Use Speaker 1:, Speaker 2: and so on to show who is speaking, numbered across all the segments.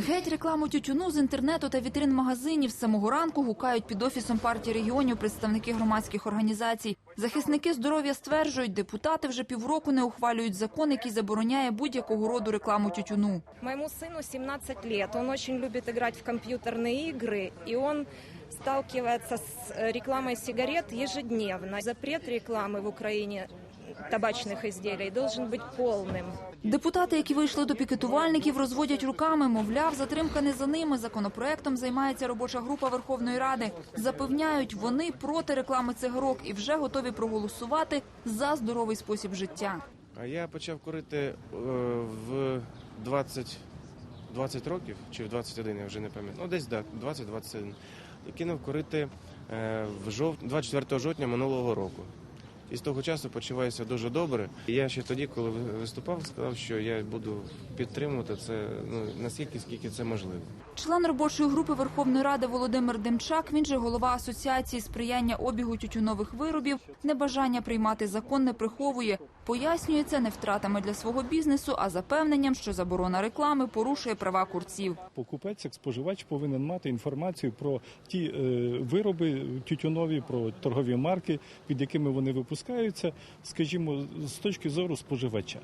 Speaker 1: Геть рекламу тютюну з інтернету та вітрин магазинів з самого ранку гукають під офісом партії регіонів представники громадських організацій. Захисники здоров'я стверджують, депутати вже півроку не ухвалюють закон, який забороняє будь-якого роду рекламу тютюну.
Speaker 2: Моему сыну 17 лет. Он очень любит играть в компьютерные игры, и он сталкивается с э, рекламой сигарет ежедневно. Запрет рекламы в Украине табачных изделий должен быть полным.
Speaker 1: Депутати, які вийшли до пікетувальників, розводять руками. Мовляв, затримка не за ними. Законопроектом займається робоча група Верховної Ради. Запевняють, вони проти реклами цигарок і вже готові проголосувати за здоровий спосіб життя.
Speaker 3: А я почав курити е, в 20, 20 років чи в 21, я вже не пам'ятаю. Ну, десь так, 20-21. І кинув курити е, в жов... 24 жовтня минулого року. І з того часу почуваюся дуже добре. Я ще тоді, коли виступав, сказав, що я буду підтримувати це ну, наскільки скільки це можливо.
Speaker 1: Член робочої групи Верховної Ради Володимир Демчак, він же голова асоціації сприяння обігу тютюнових виробів, небажання приймати закон не приховує. Пояснює це не втратами для свого бізнесу, а запевненням, що заборона реклами порушує права курців.
Speaker 4: Покупець, як споживач, повинен мати інформацію про ті е, вироби тютюнові, про торгові марки, під якими вони випускаються, скажімо, з точки зору споживача.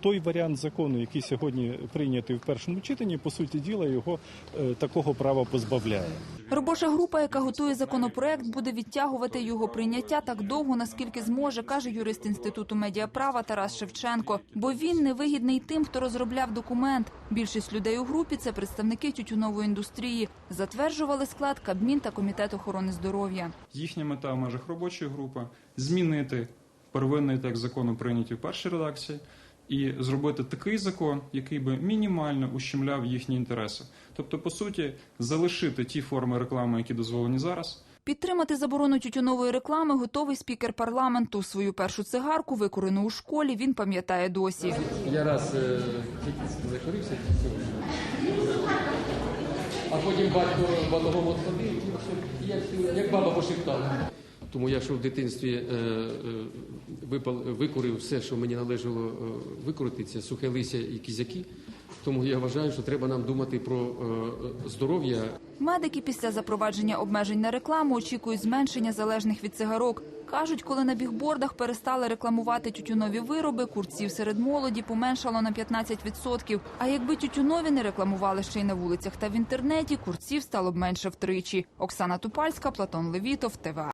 Speaker 4: Той варіант закону, який сьогодні прийнятий в першому читанні, по суті діла його е, такого права позбавляє.
Speaker 1: Робоча група, яка готує законопроект, буде відтягувати його прийняття так довго, наскільки зможе, каже юрист інституту медіаправа Тарас Шевченко. Бо він невигідний тим, хто розробляв документ. Більшість людей у групі це представники тютюнової індустрії. Затверджували склад Кабмін та комітет охорони здоров'я.
Speaker 5: Їхня мета в межах робочої групи змінити первинний текст закону прийнятий в першій редакції і зробити такий закон, який би мінімально ущемляв їхні інтереси. Тобто, по суті, залишити ті форми реклами, які дозволені зараз,
Speaker 1: Підтримати заборону тютюнової реклами готовий спікер парламенту. Свою першу цигарку, викурену у школі, він пам'ятає досі.
Speaker 6: Я раз е, тільки закорився, а потім батько батогом отходив, як, як баба пошептала. Тому я, що в дитинстві е, е, випал, викурив все, що мені належало е, викурити, це сухе листя і кізяки. Тому я вважаю, що треба нам думати про здоров'я
Speaker 1: Медики після запровадження обмежень на рекламу очікують зменшення залежних від цигарок. Кажуть, коли на бігбордах перестали рекламувати тютюнові вироби, курців серед молоді поменшало на 15%. А якби тютюнові не рекламували ще й на вулицях та в інтернеті, курців стало б менше втричі. Оксана Тупальська, Платон Левітов, ТВА.